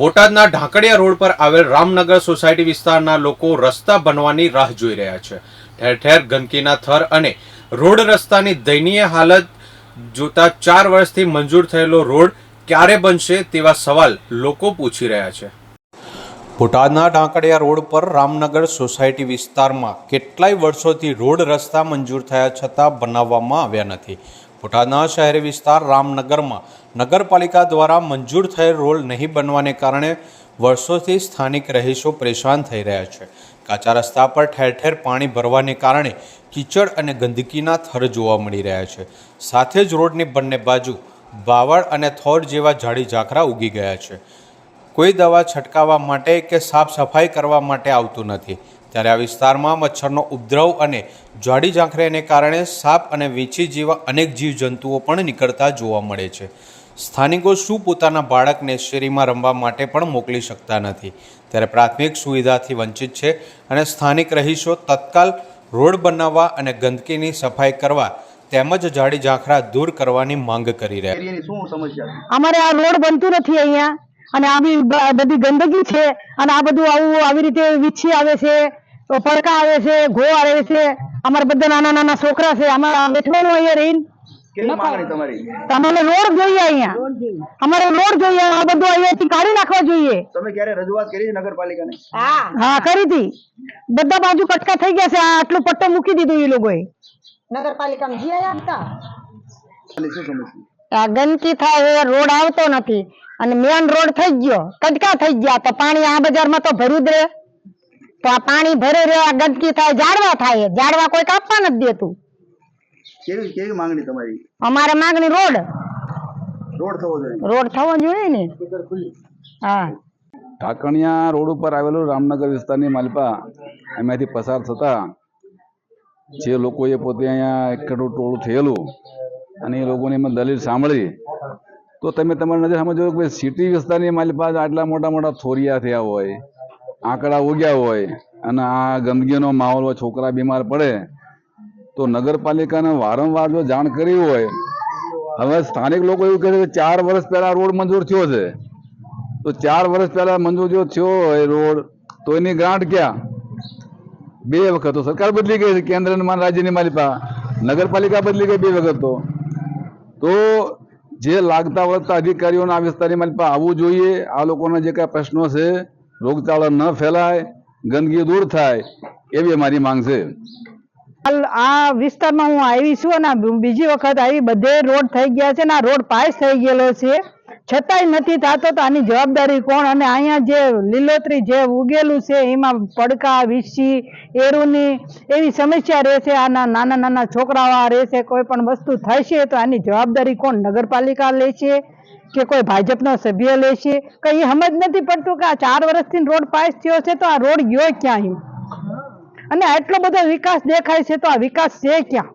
બોટાદના ઢાંકડિયા રોડ પર આવેલ રામનગર સોસાયટી વિસ્તારના લોકો રસ્તા બનવાની રાહ જોઈ રહ્યા છે. ઠેર ઠેર ગંદકીના થર અને રોડ રસ્તાની દયનીય હાલત જોતા ચાર વર્ષથી મંજૂર થયેલો રોડ ક્યારે બનશે તેવા સવાલ લોકો પૂછી રહ્યા છે. બોટાદના ઢાંકડિયા રોડ પર રામનગર સોસાયટી વિસ્તારમાં કેટલાય વર્ષોથી રોડ રસ્તા મંજૂર થયા છતાં બનાવવામાં આવ્યા નથી. બોટાદના શહેરી વિસ્તાર રામનગરમાં નગરપાલિકા દ્વારા મંજૂર થયેલ રોડ નહીં બનવાને કારણે વર્ષોથી સ્થાનિક રહીશો પરેશાન થઈ રહ્યા છે. કાચા રસ્તા પર ઠેર ઠેર પાણી ભરવાને કારણે કીચડ અને ગંદકીના થર જોવા મળી રહ્યા છે. સાથે જ રોડની બંને બાજુ બાવળ અને થોર જેવા ઝાડી ઝાંખરા ઉગી ગયા છે. કોઈ દવા છંટકાવવા માટે કે સાફ સફાઈ કરવા માટે આવતું નથી. ત્યારે આ વિસ્તારમાં મચ્છરનો ઉપદ્રવ અને જાડી ઝાંખરેને કારણે સાપ અને વીંછી જેવા અનેક જીવજંતુઓ પણ નીકળતા જોવા મળે છે. સ્થાનિકો શું પોતાના બાળકને શેરીમાં રમવા માટે પણ મોકલી શકતા નથી? ત્યારે પ્રાથમિક સુવિધાથી વંચિત છે અને સ્થાનિક રહીશો તત્કાલ રોડ બનાવવા અને ગંદકીની સફાઈ કરવા તેમજ જાડી ઝાંખરા દૂર કરવાની માંગ કરી રહ્યા અમારે આ રોડ બનતું નથી અહીંયા. અને આ બી બધી ગંદકી છે. અને આ બધું આવું આવી રીતે વીછી આવે છે પડકા આવે છે ઘો આવે છે. અમારે બધા નાના નાના છોકરા છે. અમારા બેઠવાનું અહીંયા રહીને. તમારી? રોડ જોઈએ અહીંયા. અમારે રોડ જોઈએ. આ બધું અહીંયાથી કાઢી નાખવા જોઈએ. તમે ક્યારે રજૂઆત કરી છે નગરપાલિકાને? હા. કરી હતી. બધા બાજુ કટકા થઈ ગયા છે. આ આટલું પટ્ટો મૂકી દીધું એ લોકોએ. નગરપાલિકામાં જઈ આવ્યા હતા? આ ગંદકી થાય એ રોડ આવતો નથી. અને મેન રોડ થઈ ગયો. કટકા થઈ ગયા. તો પાણી આ બજારમાં તો ભર્યું જ રહે. તો આ પાણી ભરે રહે આ ગંદકી થાય ઝાડવા થાય. ઝાડવા કોઈ કાપવા નથી દેતું. કેવી કેવી માંગણી તમારી? અમારે માંગણી રોડ. રોડ થવો જોઈએ. રોડ થવો જોઈએ ને. હા. ઢાકણિયા રોડ ઉપર આવેલું રામનગર વિસ્તારની માલપા. એમાંથી પસાર થતા જે લોકોએ પોતે અહીંયા એકઠું ટોળું થયેલું અને એ લોકોની એમાં દલીલ સાંભળી તો તમે તમારી નજર સમજો કે સિટી વિસ્તારની માલપા આટલા મોટા મોટા થોરિયા થયા હોય, આંકડા ઉગ્યા હોય અને આ ગંદકીનો માહોલ હોય, છોકરા બીમાર પડે, તો નગરપાલિકાને વારંવાર જો જાણ કરી હોય, હવે સ્થાનિક લોકો એવું કહે છે કે ચાર વર્ષ પહેલા રોડ મંજૂર થયો છે. તો ચાર વર્ષ પહેલા મંજૂર જો થયો હોય રોડ, તો એની ગ્રાન્ટ ક્યાં? બે વખત તો સરકાર બદલી ગઈ છે, કેન્દ્ર રાજ્યની માલિકા નગરપાલિકા બદલી ગઈ બે વખત તો. તો જે લાગતા વળગતા અધિકારીઓના આ વિસ્તારની પાસે આવવું જોઈએ, આ લોકોના જે કાંઈ પ્રશ્નો છે, રોગચાળો ન ફેલાય, ગંદકી દૂર થાય, એવી મારી માંગ છે. આ વિસ્તારમાં હું આવી છું અને બીજી વખત આવી, બધે રોડ થઈ ગયા છે ને આ રોડ પાસ થઈ ગયેલો છે. છતાંય નથી થતો તો આની જવાબદારી કોણ? અને અહીંયા જે લીલોતરી જે ઉગેલું છે, એમાં પડકા, વિસી, એરુની એવી સમસ્યા રહેશે. આના નાના નાના છોકરાઓ રહેશે. કોઈ પણ વસ્તુ થશે તો આની જવાબદારી કોણ? નગરપાલિકા લેશે કે કોઈ ભાજપનો સભ્ય લેશે કંઈ સમજ નથી પડતું કે આ ચાર વર્ષથી રોડ પાસ થયો છે તો આ રોડ ગયો ક્યાં અને આટલો બધો વિકાસ દેખાય છે તો આ વિકાસ છે ક્યાં?